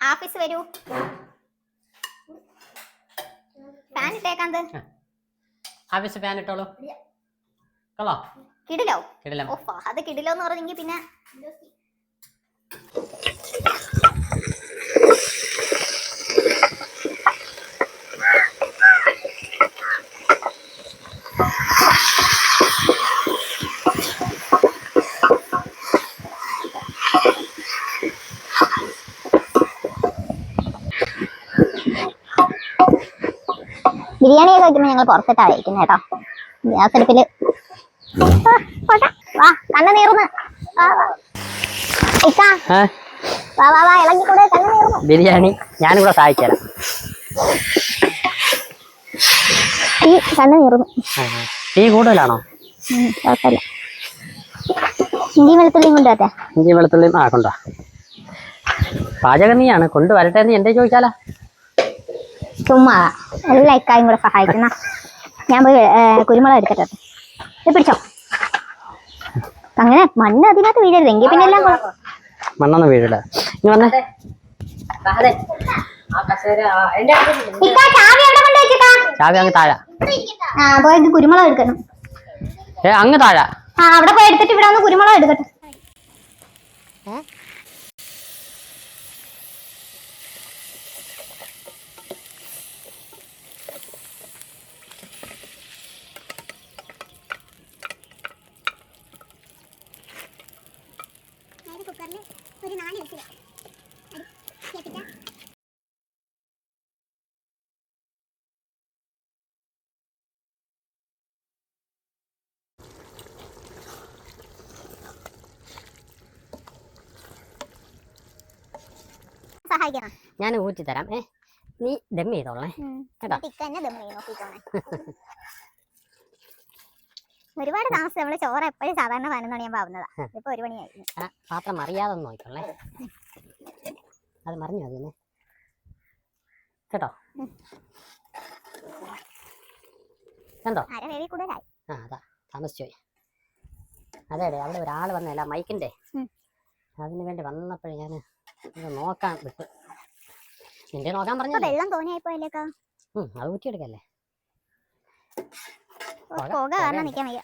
ഹാഫീസ് വരൂ. Fan ഇട്ടേക്കാന്ത് office fan ഇട്ടോളൂ. കളോ കിടിലോ. കിടിലം. ഓ അത് കിടിലോ എന്ന് പറഞ്ഞെങ്കിൽ പിന്നെ ബിരിയാണിയൊക്കെ വയ്ക്കുമ്പോൾ ഞങ്ങൾ പുറത്തിട്ടാ കഴിക്കുന്നത് കേട്ടോ. ഗ്യാസ് അടുപ്പിൽ ആ, വാ കണ്ണ് നീറുന്നു. ബിരിയാണി ഞാനും കൂടെ ഈ കണ്ണ് ആ. തീ കൂടുതലാണോ? കുഴപ്പമില്ല. ഇഞ്ചി വെളുത്തുള്ളിയും കൊണ്ടുവരട്ടെ ഇഞ്ചി ആ കൊണ്ടുവാ. പാചകം നീയാണ്. കൊണ്ടുവരട്ടെ എന്ന് എന്റെ ചോദിച്ചാലാ? ചുമ്മാ. എല്ലാ ഇക്കായും കൂടെ സഹായിക്കുന്ന ഞാൻ പോയി കുരുമുളക് എടുക്കട്ടെ ഇത് പിടിച്ചോ. അങ്ങനെ മണ്ണ് അതിനകത്ത് വീഴരുത്. എങ്കിൽ പിന്നെ എല്ലാം മണ്ണൊന്നും വീഴില്ല ചാവി അങ്ങ് താഴെ. കുരുമുളക് എടുക്കണം. ഏ അങ്ങ് താഴെ. ആ അവിടെ പോയി എടുത്തിട്ട് ഇവിടെ ഒന്ന് കുരുമുളക് എടുക്കട്ടെ. സഹായിക്കണം ഞാൻ ഊറ്റി തരാം ഏ നീ ദം ചെയ്തോളേ കേട്ടോ. ഇക്ക തന്നെ ദം ചെയ്ത് നോക്കിക്കോണേ ഒരുപാട് താമസം. നമ്മൾ ചോറ എപ്പോഴും സാധാരണ പതിനൊന്ന് മണിയാകുമ്പോൾ ആവുന്നതാ. ഇപ്പൊ ഒരു മണിയായി. ആ പാത്രം മറിയാതൊന്നും ഒന്ന് നോക്കിക്കോളേ. അത് മറിഞ്ഞു അതിന് കേട്ടോ? കണ്ടോ? അര വേവി കൂടുതലായി. ആ അതാ. താമസിച്ചു പോയി. അതെ അതെ. അവിടെ ഒരാൾ വന്നല്ല മൈക്കിന്റെ. ഉം. അതിന് വേണ്ടി വന്നപ്പോഴേ ഞാൻ നോക്കാൻ വിട്ടു. നിന്റെ നോക്കാൻ ഇപ്പൊ പറഞ്ഞല്ലേ? വെള്ളം തോന്നിയായി പോയല്ലേക്കാ? അത് ഊറ്റിയെടുക്കല്ലേ? പുക- കാരണം. നിക്കാൻ വയ്യ.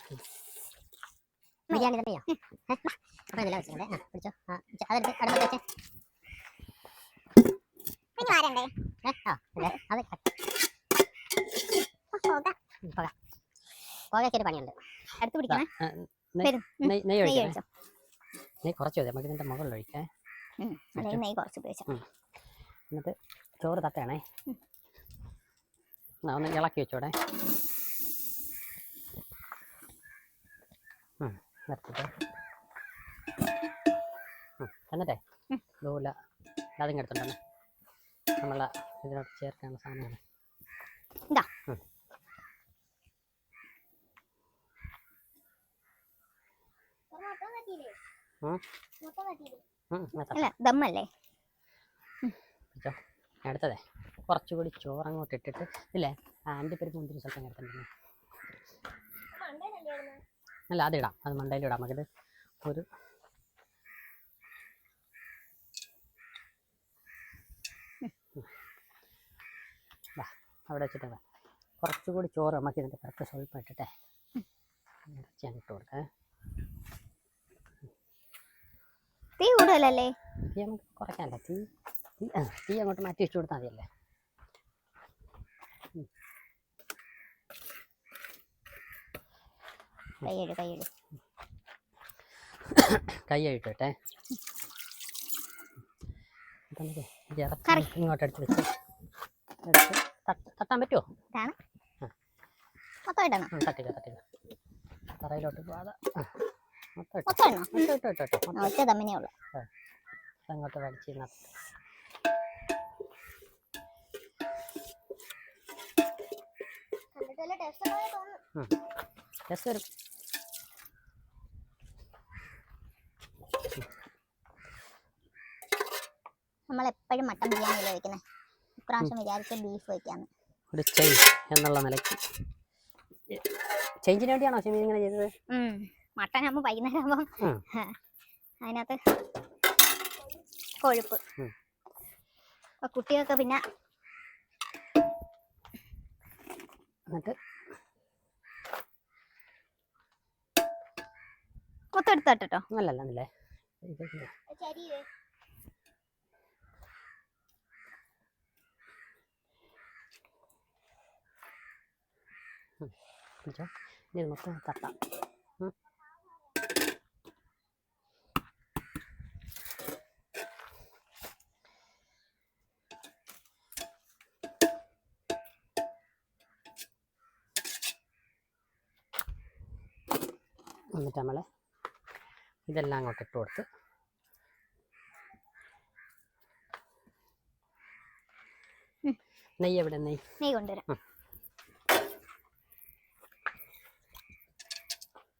ബിരിയാണി തന്നെയോ അപ്പൊ ഇതിലെ വെച്ചിട്ടുണ്ട് ആ പിടിച്ചോ. ആ അതെടുത്ത് അടുത്ത് വെച്ചേ. പിന്നെ ആരണ്ടേ? ആ അതെ. അത് പോക. പുക. പുകയ്ക്ക് ഒരു പണിയുണ്ട്. അടുത്ത് പിടിക്കണേ. നെയ്യ് നെയ്യ് ഒഴിച്ചോ? നെയ് കുറച്ച് മതി. നമുക്ക് ഇതിന്റെ മുകളിൽ ഒഴിക്കേ. അല്ലെങ്കിൽ നെയ്യ് കുറച്ച് ഉപയോഗിച്ചോ. എന്നിട്ട് ചോറ് തട്ടണേ ഒന്ന് ഇളക്കി വെച്ചോടെ ഉം, നിർത്തിട്ട് എന്നിട്ടേ ഉം. ഇതുപോലെ അതും എടുത്തുണ്ടോ നമ്മളെ ഇതിനോട് ചേർക്കാനുള്ള സാധനമാണ് ഇതാ. ദമ്മല്ലേ. അടുത്തതേ കുറച്ചുകൂടി ചോറ് അങ്ങോട്ട് ഇട്ടിട്ട് ഇല്ലേ? ആന്റെ പേര് മുന്തിരി സ്വല്പം എടുത്തിട്ടുണ്ടെങ്കിൽ അല്ല അതിടാം അത് മണ്ടയിലിടാം നമുക്കിത് ഒരു അവിടെ വെച്ചിട്ട് കുറച്ചുകൂടി ചോറ് നമുക്ക് ഇതിന്റെ പുറത്ത് സ്വല്പം ഇട്ടിട്ടെ ഇറച്ചി അങ്ങോട്ട് കൊടുക്കാം തീ കൂടുതലല്ലേ? തീ നമുക്ക് കുറയ്ക്കാൻ തീ തീ അങ്ങോട്ട് മാറ്റി വെച്ച് കൊടുത്താൽ മതിയല്ലേ? കൈയ്യഴു കൈയ്യഴു. കൈ കറി. ഇങ്ങോട്ട് എടുത്ത് വെച്ച് എടുത്ത് തട്ട് തട്ടാൻ പറ്റുമോ തട്ടിക്കോ തട്ടിക്കോ. തറയിലോട്ട് പോവാതെ. ആ, മൊത്തം ഇട്ടോ മൊത്തം ഇടണോ ഇട്ടോ ഇട്ടോ ഇട്ടോ ഇട്ടോ ആ, മൊത്തം ഒറ്റ ദമ്മിനേ ഉള്ളൂ അങ്ങോട്ട് വലിച്ച് നട്ട് ജസ്റ്റ് ഒരു നമ്മൾ എപ്പോഴും മട്ടൻ ബിരിയാണിയല്ലേ വെക്കുന്നത് ഇപ്രാവശ്യം വിചാരിച്ച ബീഫ് വെക്കാന്ന്. ഒരു ചേഞ്ച് എന്നുള്ള നിലയ്ക്ക്. ചേഞ്ചിന് വേണ്ടിയാണോ ഷെമി ഇങ്ങനെ ചെയ്തത്? മട്ടൻ ആകുമ്പോൾ വൈകുന്നേരം ആകുമ്പോൾ. അതിനകത്ത് കൊഴുപ്പ്. അപ്പൊ കുട്ടികൾക്ക് പിന്നെ എന്നിട്ട്? മൊത്തം എടുത്ത് തട്ടോ ഇത് മൊത്തം തട്ടാം ഉം. എന്നിട്ട് നമ്മൾ ഇതെല്ലാം അങ്ങോട്ട് ഇട്ട് കൊടുത്ത്. നെയ്യ് എവിടെ നെയ്യ്? നെയ്യ് കൊണ്ടുവരാം.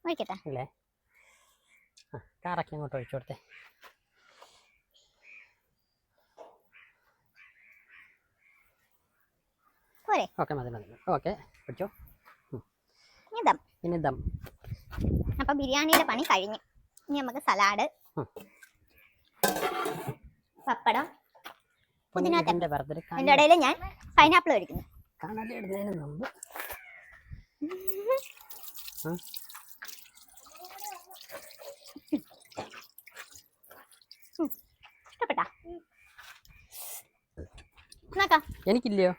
ഒഴിക്കട്ടെ അല്ലേ? ആ കാറൊക്കെ അങ്ങോട്ട് ഒഴിച്ചു കൊടുത്തേ. പോരെ. ഓക്കെ മതി മതി ഓക്കെ പിടിച്ചോ. ഇതാ ഇനി ദം. അപ്പൊ ബിരിയാണിയുടെ പണി കഴിഞ്ഞു. ഇനി നമുക്ക് സലാഡ്. പപ്പടം ഇതിനകത്ത് എന്റെ ഇടയിൽ ഞാൻ പൈനാപ്പിൾ ഒഴിക്കുന്നു. കാണലിടുന്നതിന് മുമ്പ് എനിക്കില്ലയോ.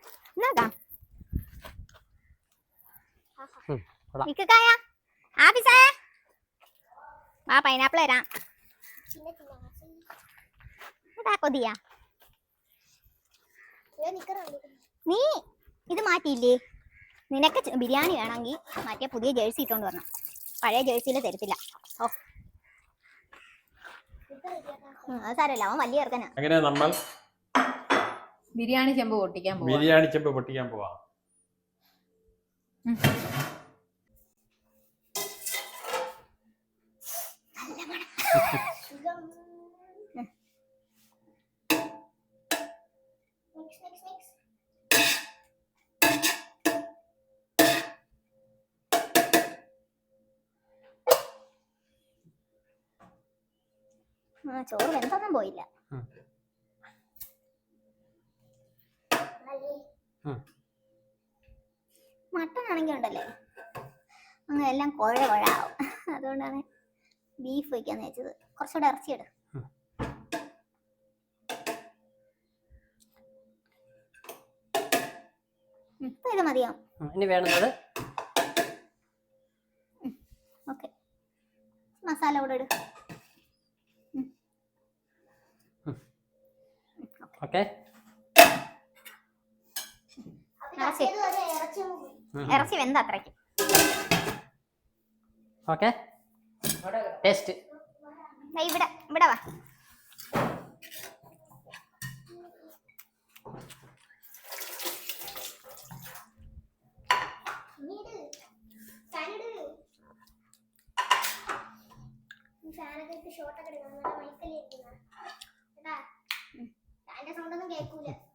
ഇക്കായ ആഫീസേ. ആ പൈനാപ്പിൾ തരാം കൊതിയാ. നീ ഇത് മാറ്റിയില്ലേ? നിനക്ക് ബിരിയാണി വേണമെങ്കിൽ മറ്റേ പുതിയ ജേഴ്സി ഇട്ടോണ്ട് വരണം. പഴയ ജേഴ്സിയിൽ തരത്തില്ല. ഓ. സാരല്ല. അവൻ വലിയ ചെറുക്കനാ. അങ്ങനെ നമ്മൾ ബിരിയാണി ചെമ്പ് പൊട്ടിക്കാൻ പോവാ. ബിരിയാണി ചെമ്പ് പൊട്ടിക്കാൻ പോവാം. ചോറ് വെന്തൊന്നും പോയില്ല ഉം. ഉം. മട്ടൺ ആണെങ്കിൽ ഉണ്ടല്ലേ? അങ്ങനെ എല്ലാം കുഴ കുഴ അതുകൊണ്ടാണ് ബീഫ് വയ്ക്കാന്ന് വെച്ചത്. കുറച്ചുകൂടെ ഇറച്ചി ഇടും. ഇപ്പൊ ഇത് മതിയാവും ഇനി ഓക്കെ. മസാല കൂടെ ഇട് ഓക്കെ ഇറച്ചി ഇറച്ചി വെന്ത അത്രയ്ക്ക്. ഓക്കെ. ടേസ്റ്റ് ഇവിടെ ഇവിടെ വാ.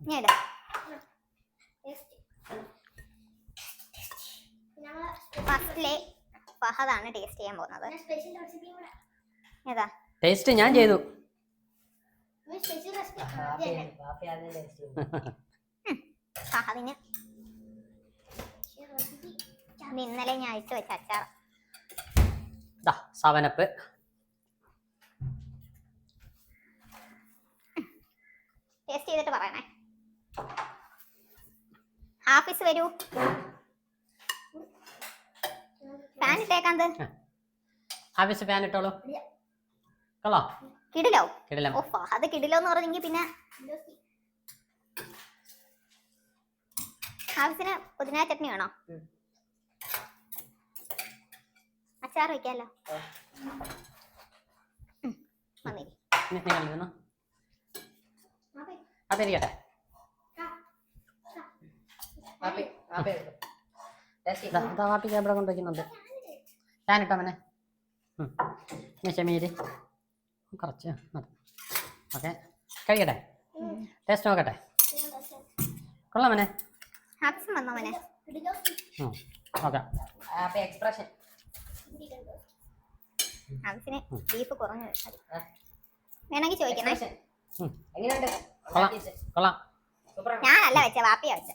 ഞാൻ ഇടാം. ഫസ്റ്റിലെ ഫഹദാണ് ടേസ്റ്റ് ചെയ്യാൻ പോകുന്നത്. ഏതാ? ടേസ്റ്റ് ഞാൻ ചെയ്തു. ഫഹദിന്. ഇന്നലെ ഞാൻ അയച്ചു വെച്ച അച്ചാർ. ദാ സവനപ്പ് ടേസ്റ്റ് ചെയ്തിട്ട് പറയണേ. ഹാഫീസ് വരൂ. ഫാൻ ഇട്ടേക്കാന്ത് ആവശ്യം ഫാൻ ഇട്ടോളൂ. കൊള്ളോ. കിടിലോ? കിടിലം. ഓ അത് കിടിലോ എന്ന് പറഞ്ഞെങ്കിൽ പിന്നെ ആവശ്യത്തിന് പുതിന ചട്നി വേണോ. അച്ചാർ വെക്കാലോ. ദാ വാപ്പിക്ക് എവിടെ കൊണ്ടുവയ്ക്കുന്നുണ്ട്. ഫാൻ ഇട്ടോ അവനെ ഇനി ഷമീര് കുറച്ച് മതി. ഓക്കെ. കഴിക്കട്ടെ? ടേസ്റ്റ് നോക്കട്ടെ? കൊള്ളാം അവനെ ഹാഫീസും വന്നോ മോനെ? ഓക്കെ. എക്സ്പ്രഷൻ. ഹാഫീസിന് ബീഫ് കുറഞ്ഞു മതി. വേണമെങ്കിൽ ചോദിക്കണേ. കൊള്ളാം. ഞാനല്ല വെച്ച വാപ്പിയാ വെച്ച.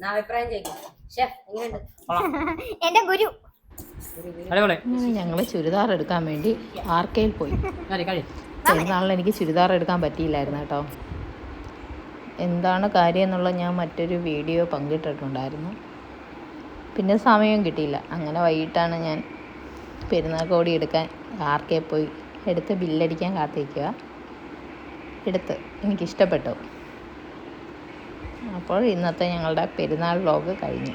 ഞാൻ അഭിപ്രായം ചോദിക്കാം. ഷെഫ് എങ്ങനെയുണ്ട്? എന്റെ ഗുരു. ഞങ്ങൾ ചുരിദാർ എടുക്കാൻ വേണ്ടി ആർക്കയിൽ പോയി. പെരുന്നാളിൽ എനിക്ക് ചുരിദാർ എടുക്കാൻ പറ്റിയില്ലായിരുന്നു കേട്ടോ. എന്താണ് കാര്യം എന്നുള്ളത് ഞാൻ മറ്റൊരു വീഡിയോ പങ്കിട്ടിട്ടുണ്ടായിരുന്നു. പിന്നെ സമയം കിട്ടിയില്ല. അങ്ങനെ വൈകിട്ടാണ് ഞാൻ പെരുന്നാൾ കോടി എടുക്കാൻ ആർക്കെ പോയി. എടുത്ത് ബില്ലടിക്കാൻ കാത്തിരിക്കുക. എടുത്ത് എനിക്കിഷ്ടപ്പെട്ടു. അപ്പോൾ ഇന്നത്തെ ഞങ്ങളുടെ പെരുന്നാൾ വ്ലോഗ് കഴിഞ്ഞു.